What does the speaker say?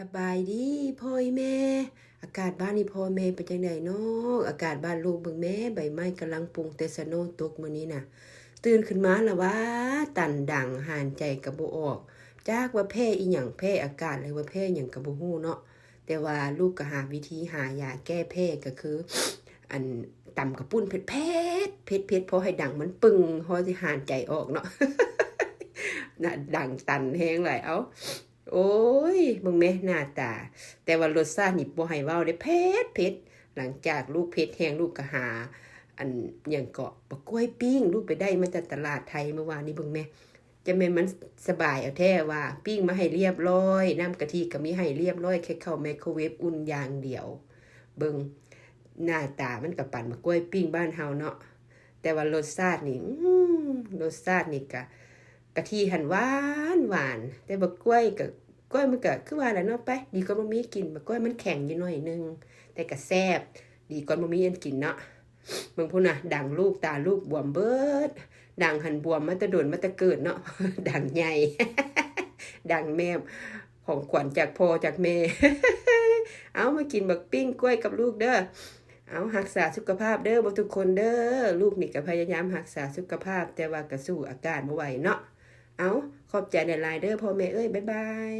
สบายดีพ่อยแม่ อากาศบ้านนี่พ่อแม่เป็นจังไดเนาะอากาศบ้านลูกเบิ่งแม่ใบไม้กำลังปรุงเตสโนตกมื้อนี้น่ะ ตื่นขึ้นมาแล้วว่า ตันดังหานใจกระบ่ออก จากว่าแพ้อีหยังแพ้อากาศเลยว่าแพ้หยังกระบ่ฮู้เนาะแต่ว่าลูกก็หาวิธีหายาแก้แพ้ก็คือ อันตำกระปุ้นเผ็ดเผ็ดเผ็ดเผ็ดพอให้ดังมันปึงพอสิหานใจออกเนาะน่ะดังตันแฮงหลายเอา โอ้ยมึงแม่หน้าตา แต่ว่ารสชาตินี่บ่ให้เว้าได้เผ็ดเผ็ดหลังจากลูกเผ็ดแห้งลูกก็หา อันอย่างเกาะปะกล้วยปิ้ง ลูกไปได้มาจากตลาดไทยเมื่อวานนี้เบิ่งแม่จะแม่นมันสบายเอาแท้ว่า ปิ้งมาให้เรียบร้อย น้ำกะทิก็มีให้เรียบร้อยแค่เข้าไมโครเวฟอุ่นอย่างเดียว เบิ่งหน้าตามันกับปั่นมะกล้วยปิ้งบ้านเฮาเนาะแต่ว่ารสชาตินี่รสชาตินี่ก็กะทิหันหวานหวาน แต่บะกล้วยก็ กล้วยมันก็คือว่าแหละเนาะไป ดีกว่าบ่มีกินบะกล้วยมันแข็งอยู่หน่อยนึง แต่ก็แซ่บดีกว่าบ่มีอันกินเนาะเบิ่งพุ่นน่ะดังลูกตาลูกบวมเบิดดังหันบวมมาตะโดนมาตะเกิดเนาะดังใหญ่ ดังแม่ของขวัญจากพ่อจากแม่ เอามากินบักปิ้งกล้วยกับลูกเด้อเอารักษาสุขภาพเด้อบทุกคนเด้อลูกนี่ก็พยายามรักษาสุขภาพ แต่ว่าก็สู้อาการบ่ไหวเนาะเอาขอบใจในไลน์เด้อพ่อแม่เอ้ยบ๊ายบาย